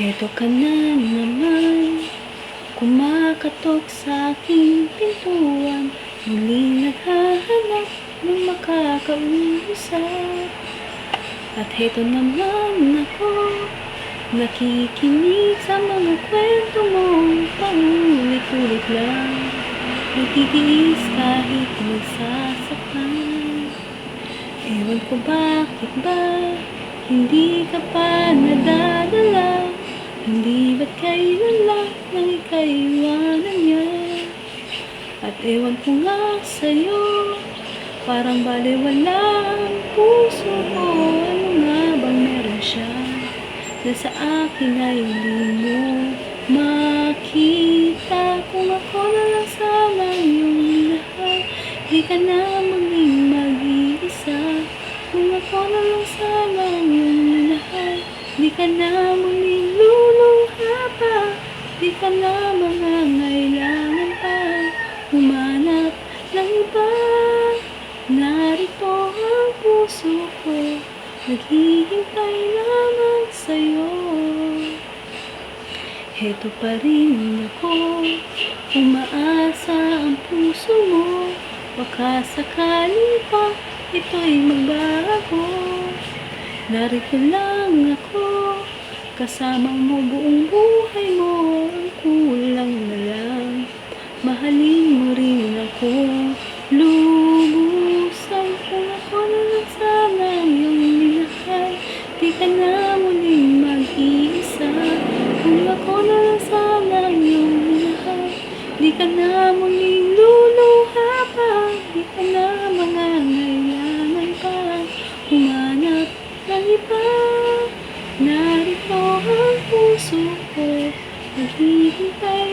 Heto ka na naman. Kumakatok sa aking pintuan. Muling naghahanap ng makakausap At heto naman ako Nakikinig sa mga kwento mo. Paulit-ulit lang Nagtitiis kahit nagsasaktan Ewan ko bakit ba Hindi ka pa Nang ikaiwanan niya. At ewan ko nga sa'yo Parang baliwala ang puso ko Ano nga bang meron siya Na sa akin ay hindi mo makita? Kung ako na lang sana yung minahal Di ka na maging mag-iisa. Kung ako na lang sana yung minahal Di ka na pa Di ka na mangangailangan pa. Humanap ng iba. Narito ang puso ko. Naghihintay lamang sa'yo. Heto pa rin ako. Umaasa ang puso mo. Baka sakali pa Ito'y magbago. Narito lang ako Kasamang mo buong buhay mo Ang kulang na lang. Mahalin mo rin ako. Lubusan kung ako na lang sana yung minahal. Di ka na muling mag-iisa. Kung ako na lang sana yung minahal Di ka na muling luluha pa. Di ka na mangangailangan pa. Humanap ng iba ang puso